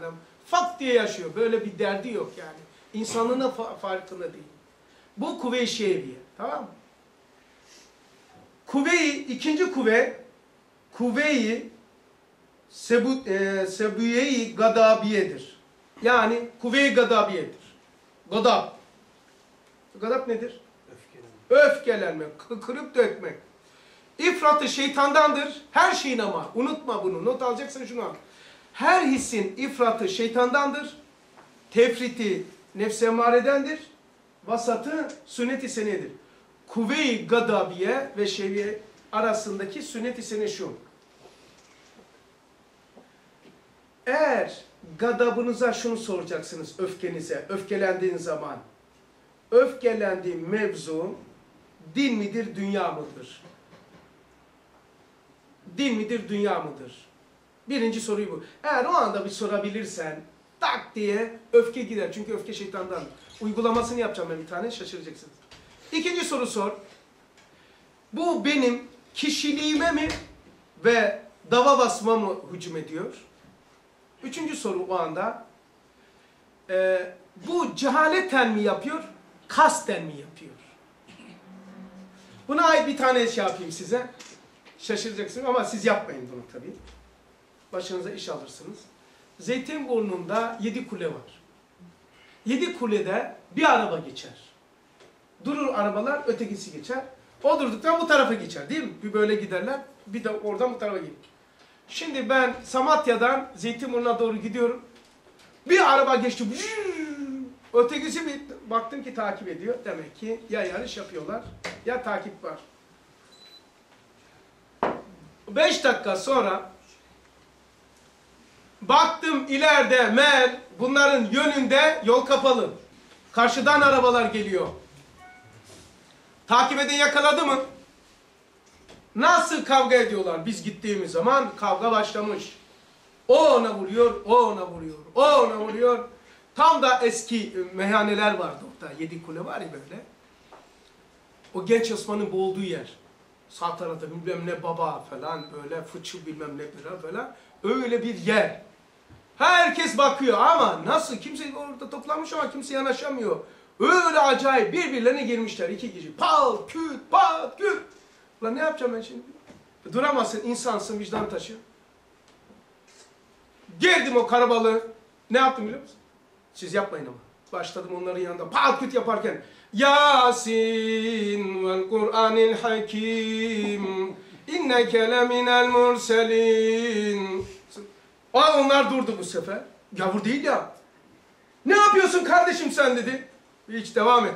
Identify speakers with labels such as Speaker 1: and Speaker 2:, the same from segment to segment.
Speaker 1: adam. Fak diye yaşıyor. Böyle bir derdi yok yani. İnsanlığına fa- farkında değil. Bu kuvve-i şehriye. Tamam mı? Kuvve-i, ikinci kuvve, kuvve-i sebu, e, sebuye-i gadabiyedir. Yani kuvve-i gadabiyedir. Gadab. Gadab nedir?
Speaker 2: Öfkelenen.
Speaker 1: Öfkelenmek, kı- kırıp dökmek. İfratı şeytandandır. Her şeyin ama. Unutma bunu. Not alacaksın şunu al. Her hissin ifratı şeytandandır. Tefriti nefs emaredendir. Vasatı sünnet-i senedir. Kuvve-i gadabiye ve şeviye arasındaki sünnet-i sene şu. Eğer gadabınıza şunu soracaksınız öfkenize, öfkelendiğin zaman. Öfkelendiğin mevzu din midir, dünya mıdır? Din midir, dünya mıdır? Birinci soruyu bu. Eğer o anda bir sorabilirsen tak diye öfke gider. Çünkü öfke şeytandan. Uygulamasını yapacağım ben bir tane şaşıracaksınız. İkinci soru sor. Bu benim kişiliğime mi ve dava basma mı hücum ediyor? Üçüncü soru o anda. e, bu cehaleten mi yapıyor, kasten mi yapıyor? Buna ait bir tane şey yapayım size. Şaşıracaksınız ama siz yapmayın bunu tabii. Başınıza iş alırsınız. Zeytinburnu'nda yedi kule var. Yedi kulede bir araba geçer. Durur arabalar, ötekisi geçer. O durduktan bu tarafa geçer değil mi? Bir böyle giderler, bir de oradan bu tarafa gider. Şimdi ben Samatya'dan Zeytinburnu'na doğru gidiyorum. Bir araba geçti. Ötekisi bir baktım ki takip ediyor. Demek ki ya yarış yapıyorlar ya takip var. Beş dakika sonra baktım ileride mer bunların yönünde yol kapalı. Karşıdan arabalar geliyor. Takip eden yakaladı mı? Nasıl kavga ediyorlar? Biz gittiğimiz zaman kavga başlamış. O ona vuruyor, o ona vuruyor, o ona vuruyor. Tam da eski e, meyhaneler vardı orada. Yedi kule var ya böyle. O genç Osman'ın boğulduğu yer. Sağ tarafta bilmem ne baba falan böyle fıçı bilmem ne falan. Öyle bir yer. Herkes bakıyor ama nasıl? Kimse orada toplanmış ama kimse yanaşamıyor. Öyle acayip birbirlerine girmişler iki kişi. Pal, küt, pat, küt. Ulan ne yapacağım ben şimdi? Duramazsın, insansın, vicdan taşı. Girdim o karabalığı. Ne yaptım biliyor musun? Siz yapmayın ama. Başladım onların yanında pat küt yaparken. Yasin vel Kur'anil hakim inneke leminel murselin. Aa, onlar durdu bu sefer. Gavur değil ya. Ne yapıyorsun kardeşim sen dedi. Hiç devam et.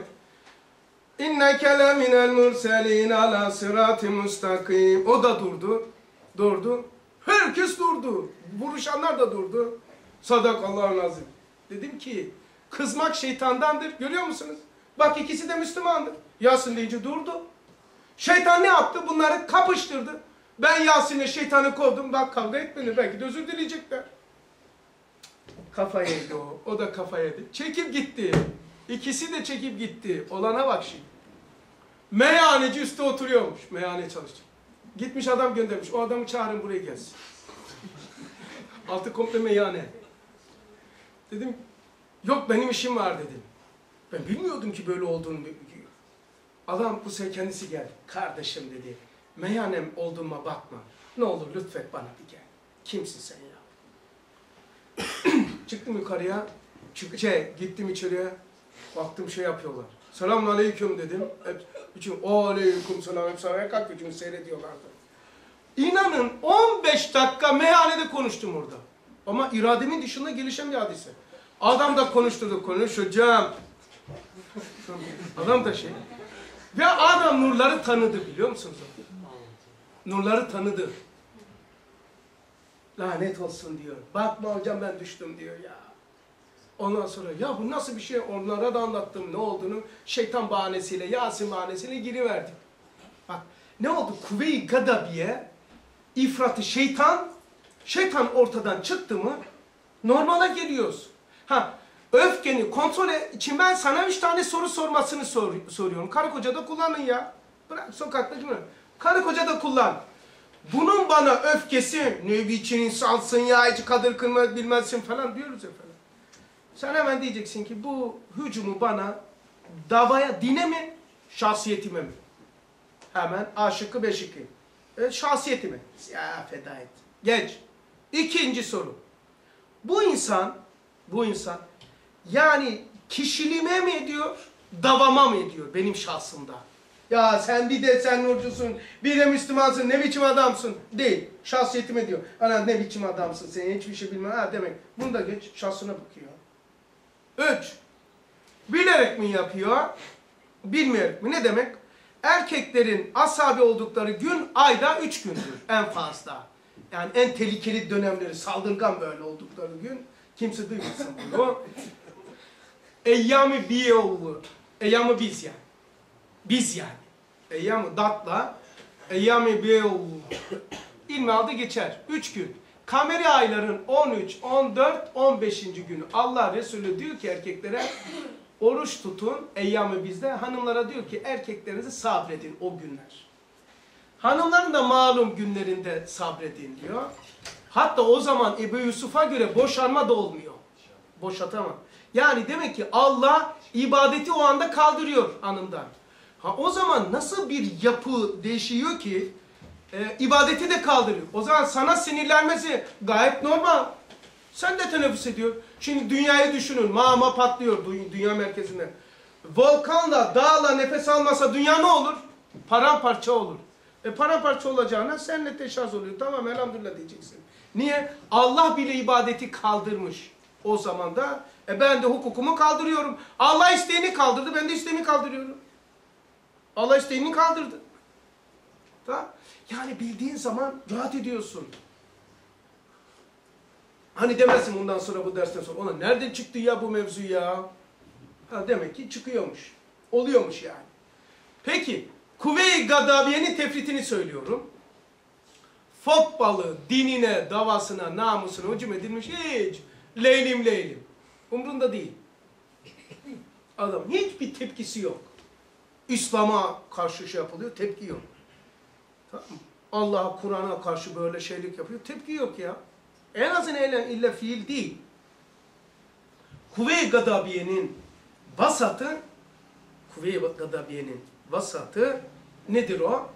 Speaker 1: İnneke leminel murselin ala sırat-ı mustakim. O da durdu. Durdu. Herkes durdu. Vuruşanlar da durdu. Sadakallahu nazim. Dedim ki kızmak şeytandandır. Görüyor musunuz? Bak ikisi de Müslümandı. Yasin deyince durdu. Şeytan ne yaptı? Bunları kapıştırdı. Ben Yasin'le şeytanı kovdum. Bak kavga etmedi. Belki de özür dileyecekler. Kafa yedi o. O da kafa yedi. Çekip gitti. İkisi de çekip gitti. Olana bak şimdi. Meyhaneci üstte oturuyormuş. Meyhane çalışacak. Gitmiş adam göndermiş. O adamı çağırın buraya gelsin. Altı komple meyhane. Dedim yok benim işim var dedim. Ben bilmiyordum ki böyle olduğunu. Adam bu sefer kendisi geldi. Kardeşim dedi. Meyhanem olduğuma bakma. Ne olur lütfet bana bir gel. Kimsin sen ya? Çıktım yukarıya. Çık şey, gittim içeriye. Baktım şey yapıyorlar. Selamun aleyküm dedim. Hep, üçün, aleyküm selam. Hepsi ayağa kalkıyor çünkü seyrediyorlardı. İnanın 15 dakika meyhanede konuştum orada. Ama irademin dışında gelişen bir hadise. Adam da konuşturdu, konuşacağım. Adam da şey. Ve adam nurları tanıdı biliyor musunuz? Nurları tanıdı. Lanet olsun diyor. Bakma hocam ben düştüm diyor ya. Ondan sonra ya bu nasıl bir şey onlara da anlattım ne olduğunu. Şeytan bahanesiyle, Yasin bahanesiyle giriverdik. Bak ne oldu? Kuvve-i gadabiye, ifratı şeytan, şeytan ortadan çıktı mı normala geliyoruz. Ha öfkeni kontrol için ben sana üç tane soru sormasını sor, soruyorum. Karı koca da kullanın ya. Bırak sokakta mi? Karı koca da kullan. Bunun bana öfkesi ne biçim insansın ya hiç kadir kılma bilmezsin falan diyoruz efendim. Sen hemen diyeceksin ki bu hücumu bana davaya dine mi şahsiyetime mi? Hemen A şıkkı B şıkkı. E, şahsiyetime. Ya feda et. Geç. İkinci soru. Bu insan, bu insan yani kişiliğime mi ediyor, davama mı ediyor benim şahsımda? Ya sen bir de sen nurcusun, bir de Müslümansın, ne biçim adamsın? Değil, şahsiyetime diyor. Ana ne biçim adamsın, sen hiçbir şey bilmem. Ha demek, bunu da geç, şahsına bakıyor. Üç, bilerek mi yapıyor, bilmeyerek mi? Ne demek? Erkeklerin asabi oldukları gün ayda üç gündür en fazla. Yani en tehlikeli dönemleri, saldırgan böyle oldukları gün. Kimse duymasın bunu. Eyyam-ı biyoğlu. Eyyam-ı biz yani. Biz yani. Eyyam-ı datla. Eyyam-ı. İlmi adı geçer. Üç gün. Kameri ayların 13, 14, 15. günü Allah Resulü diyor ki erkeklere oruç tutun. Eyyam-ı bizde. Hanımlara diyor ki erkeklerinizi sabredin o günler. Hanımların da malum günlerinde sabredin diyor. Hatta o zaman Ebu Yusuf'a göre boşanma da olmuyor. Boşatamam. Yani demek ki Allah ibadeti o anda kaldırıyor hanımdan. Ha o zaman nasıl bir yapı değişiyor ki e, ibadeti de kaldırıyor. O zaman sana sinirlenmesi gayet normal. Sen de teneffüs ediyor. Şimdi dünyayı düşünün. Mağma patlıyor dü- dünya merkezinde. Volkanla, dağla nefes almasa dünya ne olur? Paramparça olur. E paramparça olacağına senle teşhis oluyor. Tamam elhamdülillah diyeceksin. Niye? Allah bile ibadeti kaldırmış. O zaman da e ben de hukukumu kaldırıyorum. Allah isteğini kaldırdı, ben de isteğimi kaldırıyorum. Allah isteğini kaldırdı. Tamam? Yani bildiğin zaman rahat ediyorsun. Hani demezsin bundan sonra bu dersten sonra ona nereden çıktı ya bu mevzu ya? Ha demek ki çıkıyormuş. Oluyormuş yani. Peki Kuvve-i Gadabiye'nin tefritini söylüyorum. Fok balığı dinine, davasına, namusuna hücum edilmiş hiç leylim leylim. Umrunda değil. Adam hiçbir tepkisi yok. İslam'a karşı şey yapılıyor, tepki yok. Tamam mı? Allah'a, Kur'an'a karşı böyle şeylik yapıyor, tepki yok ya. En azından illa, illa fiil değil. Kuvve-i Gadabiye'nin vasatı, Kuvve-i Gadabiye'nin vasatı nedir o?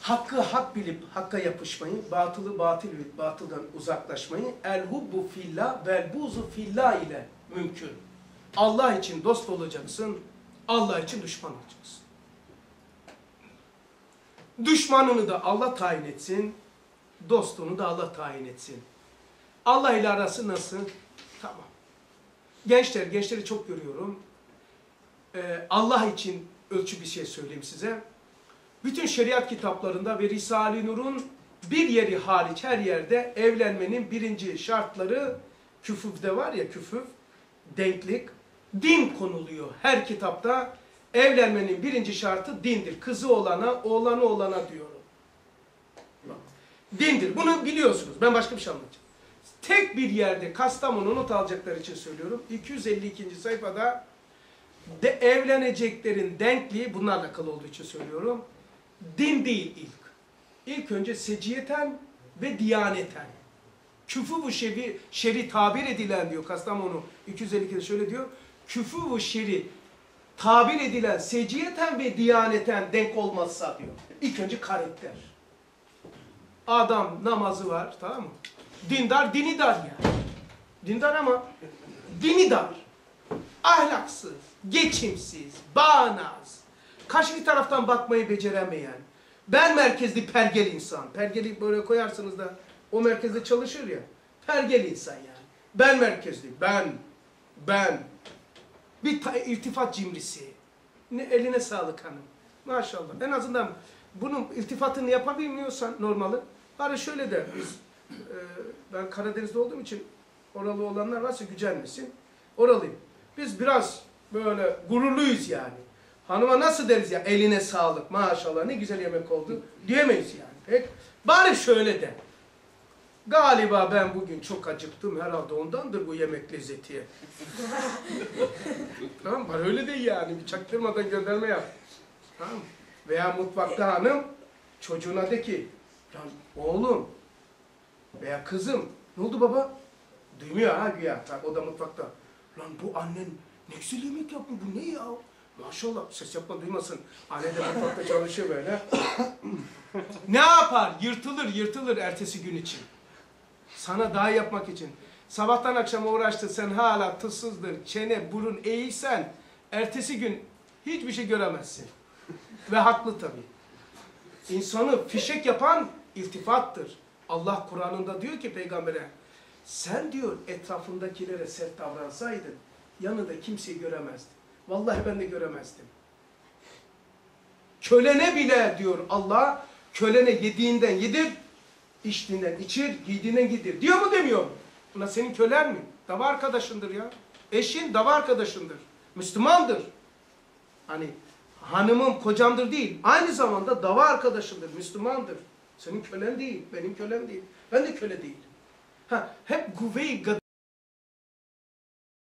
Speaker 1: Hakkı hak bilip hakka yapışmayı, batılı batıl bilip batıldan uzaklaşmayı, el hubbu fillah vel buzu fillah ile mümkün. Allah için dost olacaksın, Allah için düşman olacaksın. Düşmanını da Allah tayin etsin, dostunu da Allah tayin etsin. Allah ile arası nasıl? Tamam. Gençler, gençleri çok görüyorum. Ee, Allah için ölçü bir şey söyleyeyim size. Bütün şeriat kitaplarında ve Risale-i Nur'un bir yeri hariç her yerde evlenmenin birinci şartları küfüfde var ya küfüf, denklik, din konuluyor. Her kitapta evlenmenin birinci şartı dindir. Kızı olana, oğlanı olana diyorum. Dindir. Bunu biliyorsunuz. Ben başka bir şey anlatacağım. Tek bir yerde Kastamonu not alacaklar için söylüyorum. 252. sayfada de evleneceklerin denkliği bunlarla alakalı olduğu için söylüyorum. Din değil ilk. İlk önce seciyeten ve diyaneten. Küfü bu şevi, şeri tabir edilen diyor Kastamonu 252'de şöyle diyor. Küfü bu şeri tabir edilen seciyeten ve diyaneten denk olmazsa diyor. İlk önce karakter. Adam namazı var tamam mı? Dindar dini dar ya. Dindar ama dini dar. Ahlaksız, geçimsiz, bağnaz. Karşı bir taraftan bakmayı beceremeyen. Ben merkezli pergel insan. Pergeli böyle koyarsınız da o merkezde çalışır ya. Pergel insan yani. Ben merkezli. Ben. Ben. Bir irtifat cimrisi. Ne, eline sağlık hanım. Maşallah. En azından bunun iltifatını yapabilmiyorsan normalı. Bari şöyle de biz, e, ben Karadeniz'de olduğum için oralı olanlar varsa gücenmesin. Oralıyım. Biz biraz böyle gururluyuz yani. Hanıma nasıl deriz ya eline sağlık maşallah ne güzel yemek oldu diyemeyiz yani. Pek bari şöyle de. Galiba ben bugün çok acıktım herhalde ondandır bu yemek lezzeti. tamam mı? Öyle değil yani bir çaktırmadan gönderme yap. Tamam? Veya mutfakta hanım çocuğuna de ki Lan oğlum veya kızım ne oldu baba? Duymuyor ha güya. O da mutfakta. Lan bu annen ne güzel yemek yapmış. Bu ne ya? Maşallah ses yapma duymasın. Anne de mutfakta çalışıyor böyle. ne yapar? Yırtılır yırtılır ertesi gün için. Sana daha yapmak için. Sabahtan akşama uğraştı sen hala tuzsuzdur, çene, burun eğilsen ertesi gün hiçbir şey göremezsin. Ve haklı tabii. İnsanı fişek yapan iltifattır. Allah Kur'an'ında diyor ki peygambere sen diyor etrafındakilere sert davransaydın yanında kimseyi göremezdin. Vallahi ben de göremezdim. Kölene bile diyor Allah kölene yediğinden yedir, içtiğinden içir, giydiğinden giydir. Diyor mu demiyor mu? Buna senin kölen mi? Dava arkadaşındır ya. Eşin dava arkadaşındır. Müslümandır. Hani hanımım kocamdır değil. Aynı zamanda dava arkadaşındır, Müslümandır. Senin kölen değil, benim kölem değil. Ben de köle değilim. Ha, hep güvey